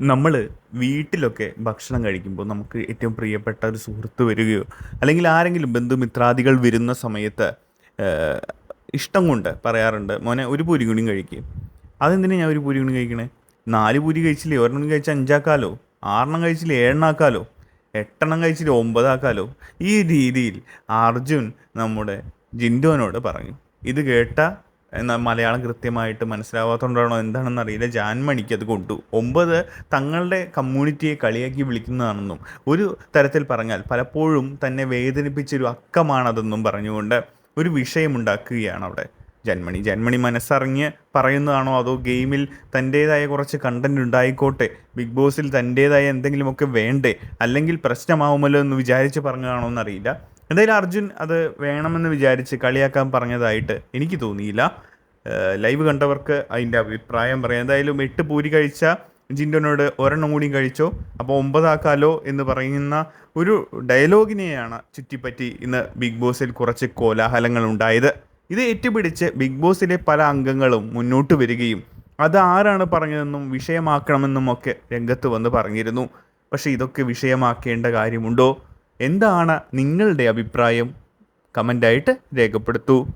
നമ്മൾ വീട്ടിലൊക്കെ ഭക്ഷണം കഴിക്കുമ്പോൾ നമുക്ക് ഏറ്റവും പ്രിയപ്പെട്ട ഒരു സുഹൃത്ത് വരികയോ അല്ലെങ്കിൽ ആരെങ്കിലും ബന്ധുമിത്രാദികൾ വരുന്ന സമയത്ത് ഇഷ്ടം കൊണ്ട് പറയാറുണ്ട് മോനെ ഒരു പൂരി കൂടി കഴിക്കും. അതെന്തിനാണ് ഞാൻ ഒരു പൂരി കൂടി കഴിക്കണേ? നാല് പൂരി കഴിച്ചില്ലേ ഒരെണ്ണം കഴിച്ചാൽ അഞ്ചാക്കാലോ? ആറെണ്ണം കഴിച്ചില്ലേ ഏഴെണ്ണാക്കാലോ? എട്ടെണ്ണം കഴിച്ചില്ലേ ഒമ്പതാക്കാലോ? ഈ രീതിയിൽ അർജുൻ നമ്മുടെ ജിൻഡോനോട് പറഞ്ഞു. ഇത് കേട്ട എന്നാൽ മലയാളം കൃത്യമായിട്ട് മനസ്സിലാവാത്തതുകൊണ്ടാണോ എന്താണെന്ന് അറിയില്ല ജാൻമണിക്ക് അത് കൊണ്ടു. ഒമ്പത് തങ്ങളുടെ കമ്മ്യൂണിറ്റിയെ കളിയാക്കി വിളിക്കുന്നതാണെന്നും ഒരു തരത്തിൽ പറഞ്ഞാൽ പലപ്പോഴും തന്നെ വേദനിപ്പിച്ചൊരു അക്കമാണതെന്നും പറഞ്ഞുകൊണ്ട് ഒരു വിഷയമുണ്ടാക്കുകയാണ് അവിടെ ജന്മണി ജന്മണി മനസ്സറിഞ്ഞ് പറയുന്നതാണോ അതോ ഗെയിമിൽ തന്റേതായ കുറച്ച് കണ്ടന്റ് ഉണ്ടായിക്കോട്ടെ ബിഗ് ബോസിൽ തന്റേതായ എന്തെങ്കിലുമൊക്കെ വേണ്ടേ അല്ലെങ്കിൽ പ്രശ്നമാവുമല്ലോ എന്ന് വിചാരിച്ച് പറഞ്ഞതാണോ എന്നറിയില്ല എന്തായാലും അർജുൻ അത് വേണമെന്ന് വിചാരിച്ച് കളിയാക്കാൻ പറഞ്ഞതായിട്ട് എനിക്ക് തോന്നിയില്ല. ലൈവ് കണ്ടവർക്ക് അതിന്റെ അഭിപ്രായം പറയാം. എന്തായാലും എട്ട് പൂരി കഴിച്ച ജിൻഡോനോട് ഒരെണ്ണം കൂടിയും കഴിച്ചോ? അപ്പോൾ ഒമ്പതാക്കാലോ എന്ന് പറയുന്ന ഒരു ഡയലോഗിനെയാണ് ചുറ്റിപ്പറ്റി ഇന്ന് ബിഗ് ബോസിൽ കുറച്ച് കോലാഹലങ്ങൾ ഉണ്ടായത് ഇത് ഏറ്റുപിടിച്ച് ബിഗ് ബോസിലെ പല അംഗങ്ങളും മുന്നോട്ട് വരികയും അത് ആരാണ് പറഞ്ഞതെന്നും വിഷയമാക്കണമെന്നും ഒക്കെ രംഗത്ത് വന്ന് പറഞ്ഞിരുന്നു. പക്ഷേ ഇതൊക്കെ വിഷയമാക്കേണ്ട കാര്യമുണ്ടോ? എന്താണ് നിങ്ങളുടെ അഭിപ്രായം? കമന്റായിട്ട് രേഖപ്പെടുത്തൂ.